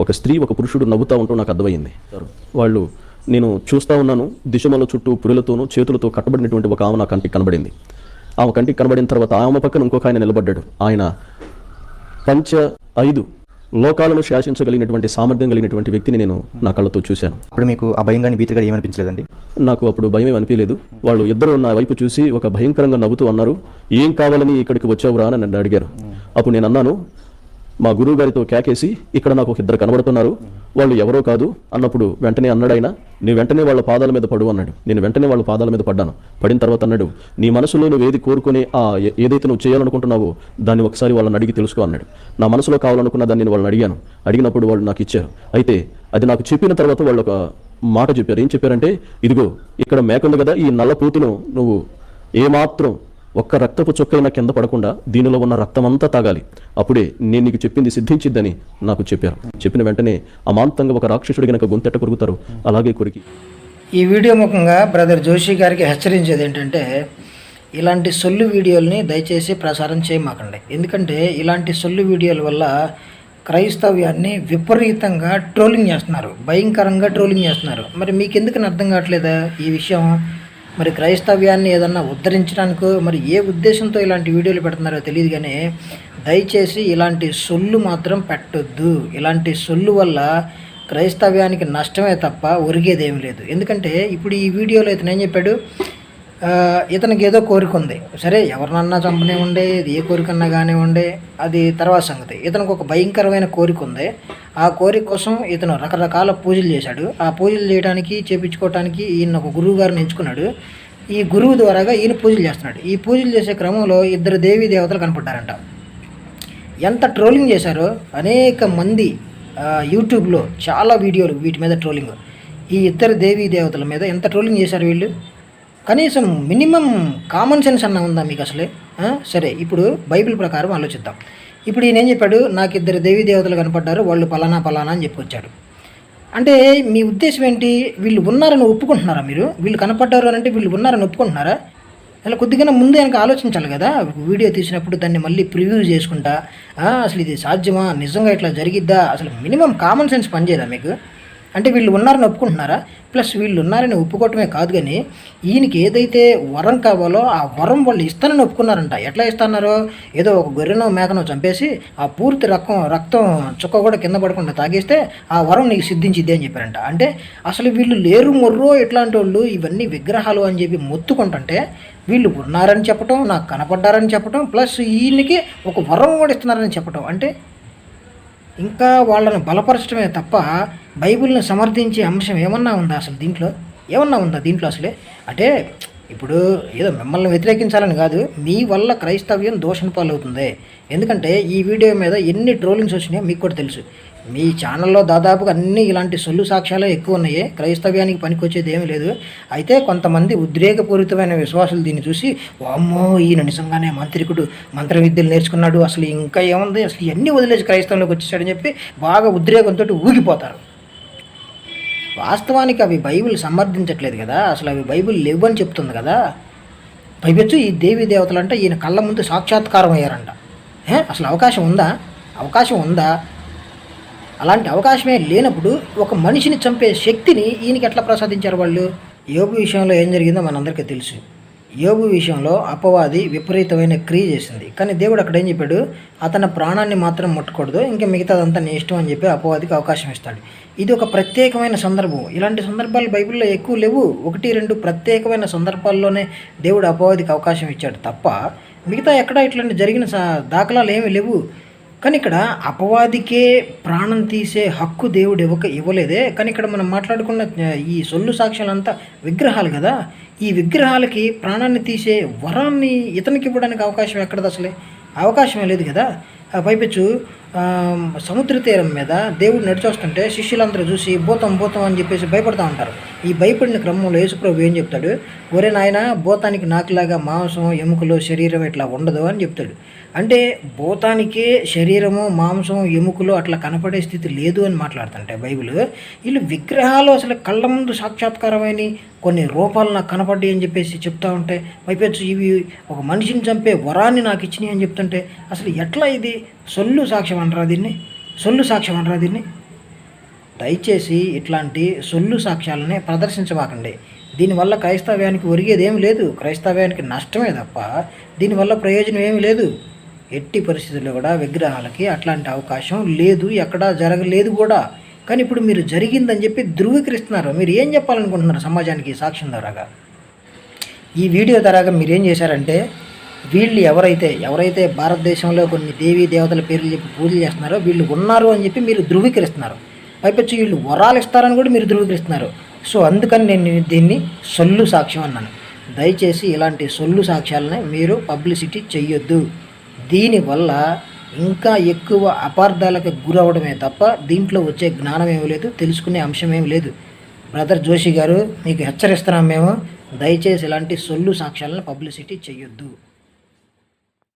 ఒక స్త్రీ ఒక పురుషుడు నవ్వుతా ఉంటూ నాకు అర్థమైంది. వాళ్ళు నేను చూస్తా ఉన్నాను దిశమల చుట్టూ పురులతోనూ చేతులతో కట్టబడినటువంటి ఒక ఆమె నా కంటికి కనబడింది. ఆమె కంటికి కనబడిన తర్వాత ఆమె పక్కన ఇంకొక ఆయన నిలబడ్డాడు. ఆయన పంచ ఐదు లోకాలను శాసించగలిగినటువంటి సామర్థ్యం కలిగినటువంటి వ్యక్తిని నేను నా కళ్ళతో చూశాను. అప్పుడు మీకు ఆ భయం కానీ భీతి కానీ ఏమనిపించలేదండి? నాకు అప్పుడు భయం అనిపించలేదు వాళ్ళు ఇద్దరు నా వైపు చూసి ఒక భయంకరంగా నవ్వుతూ అన్నారు ఏం కావాలని ఇక్కడికి వచ్చావురా? అని నన్ను అడిగారు. అప్పుడు నేను అన్నాను మా గురువు గారితో కేకేసి ఇక్కడ నాకు ఒక ఇద్దరు కనబడుతున్నారు. వాళ్ళు ఎవరో కాదు అన్నప్పుడు వెంటనే అన్నాడైనా నీ వెంటనే వాళ్ళ పాదాల మీద పడు అన్నాడు. నేను వెంటనే వాళ్ళ పాదాల మీద పడ్డాను. పడిన తర్వాత అన్నాడు నీ మనసులో నువ్వు ఏది కోరుకుని ఆ ఏదైతే నువ్వు చేయాలనుకుంటున్నావో దాన్ని ఒకసారి వాళ్ళని అడిగి తెలుసుకో అన్నాడు. నా మనసులో కావాలనుకున్న దాన్ని నేను వాళ్ళని అడిగాను. అడిగినప్పుడు వాళ్ళు నాకు ఇచ్చారు. అయితే అది నాకు చెప్పిన తర్వాత వాళ్ళు ఒక మాట చెప్పారు. ఏం చెప్పారంటే ఇదిగో ఇక్కడ మేక ఉంది కదా ఈ నల్ల పూతును నువ్వు ఏమాత్రం ఒక్క రక్తపు చొక్కైనా కింద పడకుండా దీనిలో ఉన్న రక్తమంతా తాగాలి. అప్పుడే నేను నీకు చెప్పింది సిద్ధించిద్దని నాకు చెప్పారు. చెప్పిన వెంటనే అమాంతంగా ఒక రాక్షసుడికి గనక గొంతెట్ట కొరుకుతారు. అలాగే కొరికి. ఈ వీడియో ముఖంగా బ్రదర్ జోషి గారికి హెచ్చరించేది ఏంటంటే ఇలాంటి సొల్లు వీడియోల్ని దయచేసి ప్రసారం చేయమాకండి. ఎందుకంటే ఇలాంటి సొల్లు వీడియోల వల్ల క్రైస్తవ్యాన్ని విపరీతంగా ట్రోలింగ్ చేస్తున్నారు. భయంకరంగా ట్రోలింగ్ చేస్తున్నారు. మరి మీకు ఎందుకని అర్థం కావట్లేదా ఈ విషయం? మరి క్రైస్తవ్యాన్ని ఏదన్నా ఉద్ధరించడానికో మరి ఏ ఉద్దేశంతో ఇలాంటి వీడియోలు పెడుతున్నారో తెలియదు కానీ దయచేసి ఇలాంటి సొల్లు మాత్రం పెట్టొద్దు. ఇలాంటి సొల్లు వల్ల క్రైస్తవ్యానికి నష్టమే తప్ప ఒరిగేదేమీ లేదు. ఎందుకంటే ఇప్పుడు ఈ వీడియోలో అయితే నేను చెప్పాడు? ఇతనికి ఏదో కోరిక ఉంది. సరే ఎవరినన్నా చంపనివ్వండి ఇది ఏ కోరికన్నా కానివ్వండి అది తర్వాత సంగతి. ఇతనికి ఒక భయంకరమైన కోరిక ఉంది. ఆ కోరిక కోసం ఇతను రకరకాల పూజలు చేశాడు. ఆ పూజలు చేయడానికి చేపించుకోవటానికి ఈయన ఒక గురువు గారిని ఎంచుకున్నాడు. ఈ గురువు ద్వారాగా ఈయన పూజలు చేస్తున్నాడు. ఈ పూజలు చేసే క్రమంలో ఇద్దరు దేవీ దేవతలు కనపడ్డారంట. ఎంత ట్రోలింగ్ చేశారో అనేక మంది యూట్యూబ్లో చాలా వీడియోలు వీటి మీద ట్రోలింగ్. ఈ ఇద్దరు దేవీ దేవతల మీద ఎంత ట్రోలింగ్ చేశారు వీళ్ళు? కనీసం మినిమం కామన్ సెన్స్ అన్న ఉందా మీకు అసలే? సరే ఇప్పుడు బైబిల్ ప్రకారం ఆలోచిద్దాం. ఇప్పుడు ఈయన ఏం చెప్పాడు? నాకు ఇద్దరు దేవీ దేవతలు కనపడ్డారు వాళ్ళు పలానా పలానా అని చెప్పుకొచ్చాడు అంటే మీ ఉద్దేశం ఏంటి? వీళ్ళు ఉన్నారని ఒప్పుకుంటున్నారా మీరు? వీళ్ళు కనపడ్డారు అని అంటే వీళ్ళు ఉన్నారని ఒప్పుకుంటున్నారా? అలా కొద్దిగా ముందు వెనక ఆలోచించాలి కదా. వీడియో తీసినప్పుడు దాన్ని మళ్ళీ ప్రివ్యూ చేసుకుంటా. అసలు ఇది సాధ్యమా? నిజంగా ఇట్లా జరిగిద్దా? అసలు మినిమం కామన్ సెన్స్ పనిచేయదా మీకు? అంటే వీళ్ళు ఉన్నారని ఒప్పుకుంటున్నారా? ప్లస్ వీళ్ళు ఉన్నారని ఒప్పుకోవటమే కాదు కానీ ఈయనకి ఏదైతే వరం కావాలో ఆ వరం వాళ్ళు ఇస్తానని ఒప్పుకున్నారంట. ఎట్లా ఇస్తున్నారు? ఏదో ఒక గొర్రెనో మేకనో చంపేసి ఆ పూర్తి రక్తం రక్తం చుక్క కూడా కింద పడకుండా తాగేస్తే ఆ వరం నీకు సిద్ధించిద్ది అని చెప్పారంట. అంటే అసలు వీళ్ళు లేరు మొర్రో ఇట్లాంటి వాళ్ళు ఇవన్నీ విగ్రహాలు అని చెప్పి మొత్తుకుంటుంటే వీళ్ళు ఉన్నారని చెప్పటం నాకు కనపడ్డారని చెప్పటం ప్లస్ ఈయనకి ఒక వరం కూడా ఇస్తున్నారని చెప్పటం. అంటే ఇంకా వాళ్ళను బలపరచడమే తప్ప బైబిల్ని సమర్థించే అంశం ఏమన్నా ఉందా అసలు దీంట్లో? ఏమన్నా ఉందా దీంట్లో అసలే? అంటే ఇప్పుడు ఏదో మిమ్మల్ని వ్యతిరేకించాలని కాదు మీ వల్ల క్రైస్తవ్యం దోషణ పాలవుతుంది. ఎందుకంటే ఈ వీడియో మీద ఎన్ని ట్రోలింగ్స్ వచ్చినాయో మీకు కూడా తెలుసు. మీ ఛానల్లో దాదాపుగా అన్ని ఇలాంటి సొల్లు సాక్ష్యాలే ఎక్కువ ఉన్నాయి. క్రైస్తవ్యానికి పనికొచ్చేది ఏమీ లేదు. అయితే కొంతమంది ఉద్రేకపూరితమైన విశ్వాసులు దీన్ని చూసి వామ్మో ఈయన నిజంగానే మంత్రికుడు మంత్ర విద్యలు నేర్చుకున్నాడు అసలు ఇంకా ఏముంది? అసలు ఇవన్నీ వదిలేసి క్రైస్తవంలోకి వచ్చేసాడని చెప్పి బాగా ఉద్రేకంతో ఊగిపోతారు. వాస్తవానికి అవి బైబిల్ సమర్థించట్లేదు కదా. అసలు అవి బైబిల్ లేవు అని చెప్తుంది కదా. పైపెచ్చు ఈ దేవీ దేవతలు అంటే ఈయన కళ్ళ ముందు సాక్షాత్కారం అయ్యారంట. అసలు అవకాశం ఉందా? అవకాశం ఉందా? అలాంటి అవకాశమే లేనప్పుడు ఒక మనిషిని చంపే శక్తిని ఈయనకి ఎట్లా ప్రసాదించారు వాళ్ళు? యోగు విషయంలో ఏం జరిగిందో మనందరికీ తెలుసు. యోగు విషయంలో అపవాది విపరీతమైన క్రియ చేసింది. కానీ దేవుడు అక్కడ ఏం చెప్పాడు? అతని ప్రాణాన్ని మాత్రం ముట్టకూడదు ఇంకా మిగతాదంతా నీ ఇష్టం అని చెప్పి అపవాదికి అవకాశం ఇస్తాడు. ఇది ఒక ప్రత్యేకమైన సందర్భం. ఇలాంటి సందర్భాలు బైబిల్లో ఎక్కువ లేవు. ఒకటి రెండు ప్రత్యేకమైన సందర్భాల్లోనే దేవుడు అపవాదికి అవకాశం ఇచ్చాడు తప్ప మిగతా ఎక్కడ ఇట్లాంటి జరిగిన సా- దాఖలాలు ఏమీ లేవు. కానీ ఇక్కడ అపవాదికే ప్రాణం తీసే హక్కు దేవుడు ఇవ్వక ఇవ్వలేదే. కానీ ఇక్కడ మనం మాట్లాడుకున్న ఈ సొల్లు సాక్ష్యాలంతా విగ్రహాలు కదా. ఈ విగ్రహాలకి ప్రాణాన్ని తీసే వరాన్ని ఇతనికి ఇవ్వడానికి అవకాశం ఎక్కడది అసలే? అవకాశమే లేదు కదా. ఆ పైపెచ్చు సముద్ర తీరం మీద దేవుడు నడిచొస్తుంటే శిష్యులందరూ చూసి భూతం భూతం అని చెప్పేసి భయపడతా ఉంటారు. ఈ భయపడిన క్రమంలో యేసుప్రభు ఏం చెప్తాడు? ఒరే నాయన భూతానికి నాకులాగా మాంసం ఎముకలు శరీరం ఇట్లా ఉండదు అని చెప్తాడు. అంటే భూతానికే శరీరము మాంసం ఎముకలు అట్లా కనపడే స్థితి లేదు అని మాట్లాడుతుంటే బైబిల్ వీళ్ళు విగ్రహాలు అసలు కళ్ళ ముందు సాక్షాత్కారమైన కొన్ని రూపాలు నాకు కనపడ్డాయి అని చెప్పేసి చెప్తా ఉంటే పైపెచ్చు ఇవి ఒక మనిషిని చంపే వరాన్ని నాకు ఇచ్చినాయి అని చెప్తుంటే అసలు ఎట్లా ఇది? సొల్లు సాక్ష్యం అనరా దీన్ని? సొల్లు సాక్ష్యం అనరా దీన్ని? దయచేసి ఇట్లాంటి సొల్లు సాక్ష్యాలని ప్రదర్శించమాకండి దీనివల్ల క్రైస్తవ్యానికి ఒరిగేది లేదు. క్రైస్తవ్యానికి నష్టమే తప్ప దీనివల్ల ప్రయోజనం ఏమీ లేదు. ఎట్టి పరిస్థితుల్లో కూడా విగ్రహాలకి అట్లాంటి అవకాశం లేదు. ఎక్కడా జరగలేదు కూడా. కానీ ఇప్పుడు మీరు జరిగిందని చెప్పి ధృవీకరిస్తున్నారు. మీరు ఏం చెప్పాలనుకుంటున్నారు సమాజానికి సాక్ష్యం ద్వారాగా? ఈ వీడియో ద్వారాగా మీరు ఏం చేశారంటే వీళ్ళు ఎవరైతే ఎవరైతే భారతదేశంలో కొన్ని దేవీ దేవతల పేర్లు చెప్పి పూజలు చేస్తున్నారో వీళ్ళు ఉన్నారు అని చెప్పి మీరు ధృవీకరిస్తున్నారు. పైపెచ్చి వీళ్ళు వరాలు ఇస్తారని కూడా మీరు ధృవీకరిస్తున్నారు. సో అందుకని నేను దీన్ని సొల్లు సాక్ష్యం అన్నాను. దయచేసి ఇలాంటి సొల్లు సాక్ష్యాలని మీరు పబ్లిసిటీ చెయ్యొద్దు. దీనివల్ల ఇంకా ఎక్కువ అపార్థాలకు గురవడమే తప్ప దీంట్లో వచ్చే జ్ఞానం ఏమీ లేదు తెలుసుకునే అంశం ఏమి లేదు. బ్రదర్ జోషి గారు మీకు హెచ్చరిస్తున్నాం మేము. దయచేసి ఇలాంటి సొల్లు సాక్ష్యాలను పబ్లిసిటీ చెయ్యొద్దు.